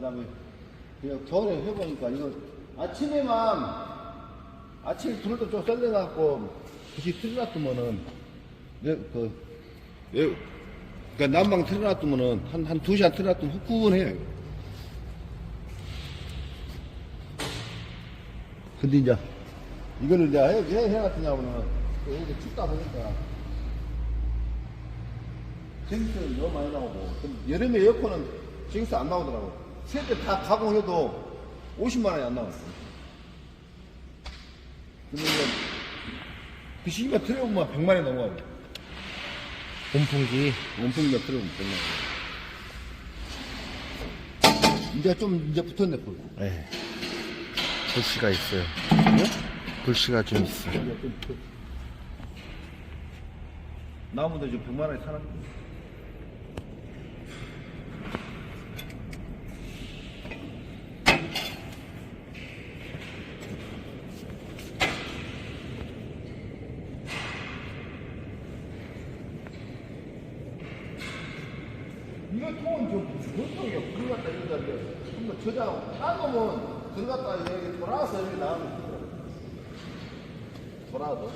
그 다음에 그냥 겨울에 해보니까 이거 아침에만 아침에 불을 좀 썰려갖고 틀어놔두면은 내, 그, 내, 그니까 난방 틀어놔두면은 한, 한두 시간 틀어놔두면 후끈해요. 근데 이제 이거를 이제 해, 해, 해 같은 경우는 또 여기 춥다 보니까 징크는 너무 많이 나오고 여름에 에어컨은 징크 안 나오더라고 세대 다 가공해도 50만 원이 안 나왔어 근데 이제 그 시기가 틀어보면 100만 원이 넘어가요 온풍기. 원풍기가 틀어보면 100만 원 이제 좀 이제 붙었네 불 네. 불씨가 있어요. 불씨가 좀 있어요. 이제 좀 붙었어 나무도 지금 100만 원에 사는 이거 통은 좀 보통이야. 불 갖다 이러다 이제 한번 저장 따놓으면 들어갔다 여기 돌아와서 여기 되더라고. 돌아도.